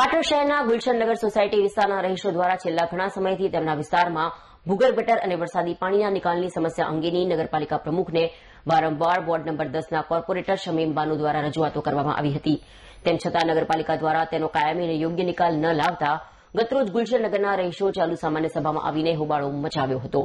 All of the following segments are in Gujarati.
પાટણ શહેરના ગુલશનનગર સોસાયટી વિસ્તારના રહીશો દ્વારા છેલ્લા ઘણા સમયથી તેમના વિસ્તારમાં ભૂગર ગટર અને વરસાદી પાણીના નિકાલની સમસ્યા અંગેની નગરપાલિકા પ્રમુખને વારંવાર વોર્ડ નંબર દસના કોર્પોરેટર શમીમ બાનુ દ્વારા રજૂઆતો કરવામાં આવી હતી. તેમ છતાં નગરપાલિકા દ્વારા તેનો કાયમી અને યોગ્ય નિકાલ ન લાવતા ગતરોજ ગુલશનનગરના રહીશો ચાલુ સામાન્ય સભામાં આવીને હોબાળો મચાવ્યો હતો.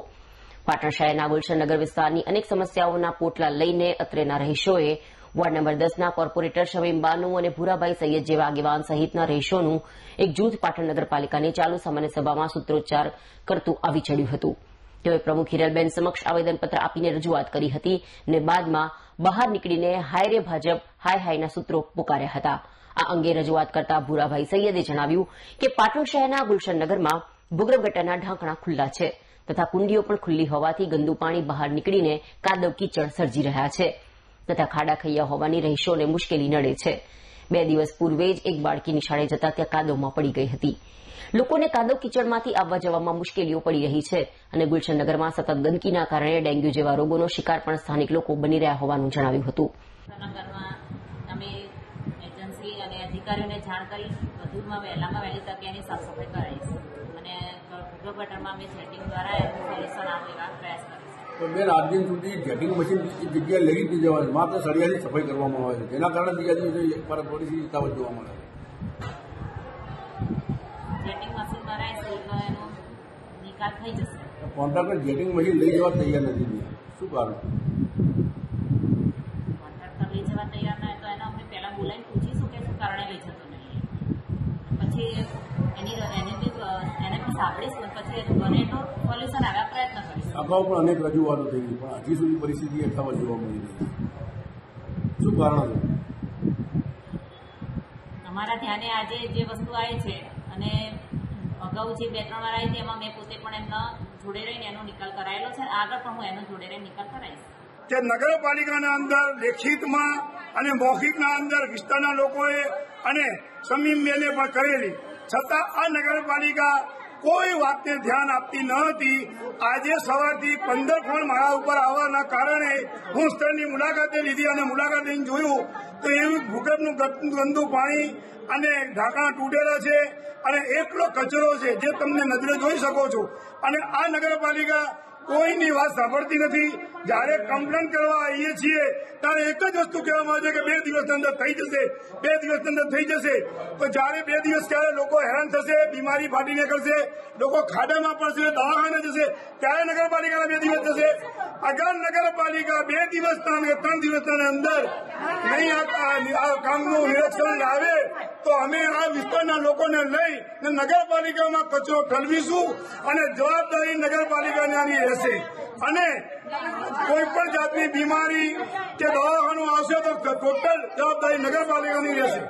પાટણ શહેરના ગુલશનનગર વિસ્તારની અનેક સમસ્યાઓના પોટલા લઈને અત્રેના રહીશોએ વોર્ડ નંબર દસના કોર્પોરેટર શમીમ બાનુ અને ભૂરાભાઈ સૈયદ જેવા આગેવાન સહિતના રહીશોનું એક જૂથ પાટણ નગરપાલિકાની ચાલુ સામાન્ય સભામાં સૂત્રોચ્ચાર કરતું આવી ચડ્યું હતું. તેઓએ પ્રમુખ હિરલબેન સમક્ષ આવેદનપત્ર આપીને રજૂઆત કરી હતી અને બાદમાં બહાર નીકળીને હાય રે ભાજપ, હાય હાયના સૂત્રો પુકાર્યા હતા. આ અંગે રજૂઆત કરતા ભૂરાભાઈ સૈયદે જણાવ્યું કે પાટણ શહેરના ગુલશનનગરમાં ભૂગર્ભ ગટરના ઢાંકણા ખુલ્લા છે તથા કુંડીઓ પણ ખુલ્લી હોવાથી ગંદુ પાણી બહાર નીકળીને કાદવ કીચડ સર્જી રહ્યા છે. તથા ખાડા ખૈયા હોવાની રહીશોને મુશ્કેલી નડે છે. બે દિવસ પૂર્વે જ એક બાળકી નિશાળે જતા ત્યાં કાદવમાં પડી ગઈ હતી. લોકોને કાદવ કિચડમાંથી આવવા જવામાં મુશ્કેલીઓ પડી રહી છે અને ગુલશનનગરમાં સતત ગંદકીના કારણે ડેન્ગ્યુ જેવા રોગોનો શિકાર પણ સ્થાનિક લોકો બની રહ્યા હોવાનું જણાવ્યું હતું. અધિકારીઓને જાણ કરી, વધુમાં વહેલામાં વહેલી તકે એની સાફ કરાવીશું અને ગટરમાં અમે સેટિંગ દ્વારા એનું સોલ્યુશન આવે એવા પ્રયાસ કરીશું તો બેન આજ દિન સુધી જેટિંગ મશીન એક જગ્યાએ લઈ જ છે માત્ર સળિયાની સફાઈ કરવામાં આવે છે. જેના કારણે બીજા દિવસે પરત થોડી તાવત જોવા મળે છે. કોન્ટ્રાક્ટર જેટિંગ મશીન લઈ જવા તૈયાર નથી. શું કારણ? કોન્ટ્રાક્ટર લઈ જવા તૈયાર ના હોય તો એને અમે પહેલાં બોલાવીને પૂછીશું કે શું કારણે લઈ જતો નહીં પછી એની એને બી એને બી પછી એનું બને તો સોલ્યુશન આવ્યા પ્રયત્ન કરીશું. અગાઉ પણ અનેક રજૂઆતો થઈ પણ હજી સુધી પરિસ્થિતિ યથાવત જોવા મળી રહી શું કારણ છે અમારા ધ્યાને આજે જે વસ્તુ આવી છે અને અગાઉ જે બે ત્રણ વાર આવી હતી એમાં મેં પોતે પણ એમનો જોડે રહીને એનો નિકાલ કરાયેલો છે. આગળ પણ હું એનો જોડે રહીને નિકાલ કરાવીશ. તે નગરપાલિકાના અંદર લેખિતમાં અને મૌખિકના અંદર વિસ્તારના લોકોએ અને સમીમબેને પણ કરેલી. છતાં આ નગરપાલિકા કોઈ વાતને ધ્યાન આપતી ન હતી. આજે સવારથી પંદર ફોન મારા ઉપર આવવાના કારણે હું સ્થળની મુલાકાતે લીધી અને મુલાકાત લઈને જોયું. તો એવું ભૂગર્ભનું ગંદુ પાણી અને ઢાંકણા તૂટેલા છે અને એટલો કચરો છે જે તમને નજરે જોઈ શકો છો. અને આ નગરપાલિકા કોઈની વાત સાંભળતી નથી. જ્યારે કમ્પ્લેન કરવા આવીએ છીએ, ત્યારે એક જ વસ્તુ કહેવામાં આવે છે કે બે દિવસની અંદર થઈ જશે, બે દિવસ અંદર થઈ જશે. તો જ્યારે બે દિવસ ક્યારે લોકો હેરાન થશે, બીમારી ફાટી નીકળશે, લોકો ખાડામાં પડશે, દવાખાને જશે, ત્યારે નગરપાલિકાના બે દિવસ જશે. અગર નગરપાલિકા બે દિવસના અને ત્રણ દિવસના અંદર નહીં આ- આ કામનું નિરીક્ષણ લાવે, તો અમે આ વિસ્તારના લોકોને લઈ નગરપાલિકામાં કચરો ઠલવીશું અને જવાબદારી નગરપાલિકાને આની રહેશે. અને કોઈ પણ જાતની બીમારી કે દવાખાનું આવશે તો ટોટલ જવાબદારી નગરપાલિકાની રહેશે.